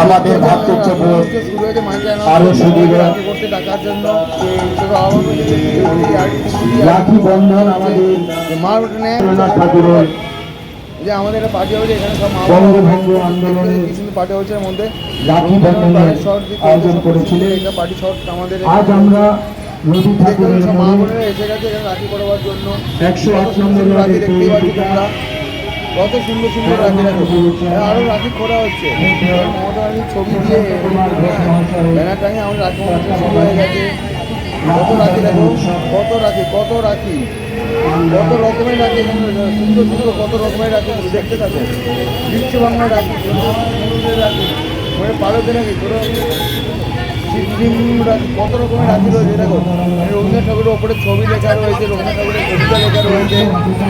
আমাদের ভাতৃত্ববোধ হয়েছে মাঝে আরও সুদীর্ঘ রাখি বন্ধন আমাদের যে মা উঠনে রবীন্দ্রনাথ ঠাকুরের যে আমাদের একটা পার্টি এখানে সব বঙ্গভঙ্গ আন্দোলনে পার্টি হচ্ছে মধ্যে রাখি বন্ধনের আয়োজন করেছিলেন। এটা পার্টি শর্ট আমাদের আজ আমরা ঠাকুরের এসে গেছে এখানে রাখি পড়াবার জন্য একশো আট নম্বর রাখি পাচ্ছি কত সুন্দর সুন্দর রাখি রাখো আরও রাখি করা হচ্ছে। মমতা ছবি দিয়ে ব্যানার টাঙিয়ে আমার রাখি শুরু হয়ে গেছে। কত রাখি দেখো, কত রাখি কত রাখি। কত রকমের রাখি সুন্দর সুন্দর কত রকমের রাখি দেখতে থাকো। বিশ্ব বাংলার রাখি। রাখি সিকিম রাখি কত রকমের রাখি রয়েছে, দেখো। রবীন্দ্রনাথ ঠাকুরের ওপরে ছবি লেখা রয়েছে, রবীন্দ্রনাথ ঠাকুরের কবিতা লেখা রয়েছে,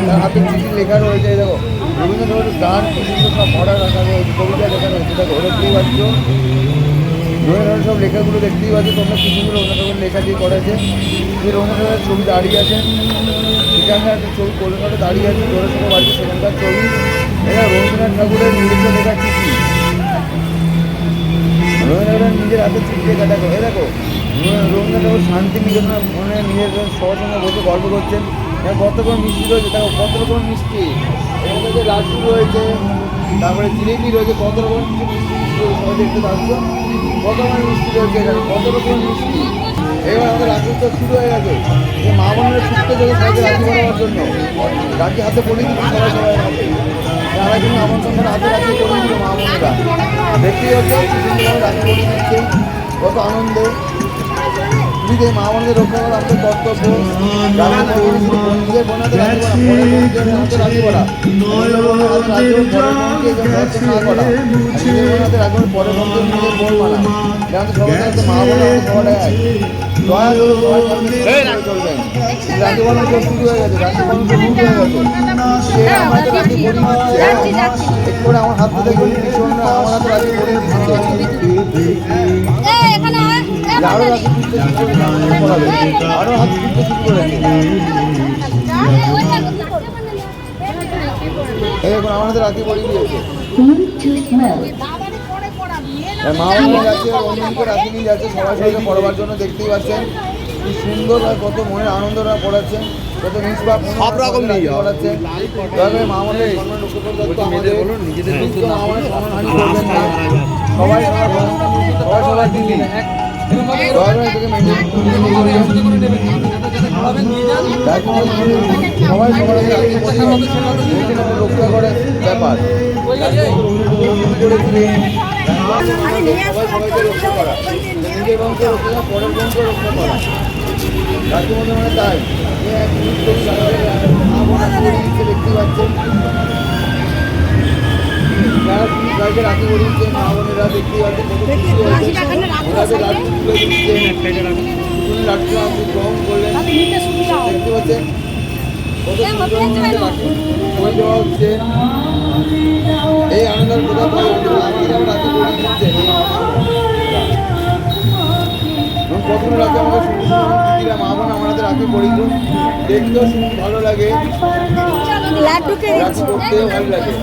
তার হাতে চিঠি লেখা রয়েছে দেখো। রবীন্দ্রনাথ ঠাকুরের গান সব পড়া রাখা রয়েছে, কবিতা লেখা রয়েছে, দেখো, দেখতেই পাচ্ছ। রবীন্দ্রনাথ সব লেখাগুলো দেখতেই পাচ্ছ, তোমরা কি সুন্দর রবীন্দ্রনাথ ঠাকুরের লেখা দিয়ে করেছে। যে রবীন্দ্রনাথ ঠাকুরের ছবি দাঁড়িয়ে আছে সেখানে একটা ছবি কলকাতা দাঁড়িয়ে আছে জোরে সোরে বাড়িতে সেখানকার ছবি। এটা রবীন্দ্রনাথ ঠাকুরের নিজস্ব লেখা চিঠি নিজের হাতে চিঠি লেখা দেখো এ দেখো রবীন্দ্রনাথ শান্তি নিকেতনে মনে নিজের সবার সঙ্গে বসে গল্প করছেন। কত রকম মিষ্টি রয়েছে, দেখো, কত রকম মিষ্টি। এখানে যে লাড্ডু রয়েছে, তারপরে জিলিপি রয়েছে, কত রকম মিষ্টি সবাই দেখতে পাচ্ছ। কত রকমের মিষ্টি রয়েছে কত রকমের মিষ্টি। এবার আমাদের রাখি শুরু হয়ে গেছে। এই মা বোনেরা ছুটতে চলে সবাইকে রাখি পড়াবার জন্য। রাখি হাতে পড়ে দিচ্ছে সবাই সবাই। হাতে তারা কিন্তু আমন্ত্রণ করে হাতে রাখি পড়ে দিল মা বোনেরা। দেখতেই হচ্ছে কি সুন্দরভাবে রাখি পড়ে দিচ্ছে কত আনন্দ যদি মা বোনদের রক্ষা করা আমাদের কর্তব্য নিজের বোনকে না করা নিজের বন্ধুদের নিজের বোন মানা যেমন সবাই মা হাতে সবাই এক দয়া চলবেন রাখি বন্ধন সব শুরু হয়ে গেছে শুরু হয়ে গেছে সে পরিয়ে দিচ্ছে করে আমার হাতে দেখবেন আয়। এই আরও রাখি শুরু করে পড়াবে আরও হাত শুরু এই এখন হাতে নিয়ে যাচ্ছে সবাই সবাইকে পড়াবার জন্য দেখতেই পাচ্ছেন কি সুন্দর আর কত মনের আনন্দরা পড়াচ্ছেন কত নিষ্পাপ সব রকম নিয়ে পড়াচ্ছেন করে মা করে না সবাই সবার সবাই সবাই রক্ষা করে ব্যাপার সবাই সবাইকে রক্ষা করা নিজের বংশ রক্ষা করা পরের বংশ রক্ষা করা রাখি মধ্যে মানে তাই গাড়িতে রাখি পরিয়েছে মা বোনেরা দেখতে পাচ্ছেন লাড্ডু আপনি গ্রহণ করলেন। দেখতে পাচ্ছেন? করে হচ্ছে। এই আনন্দের কথা রাখি প্রথমে রাখি আমাকে শুরু মা বোন আমাদের রাখি পরিয়ে দেখতেও শুনে ভালো লাগে। রাখি করতেও ভালো লাগে।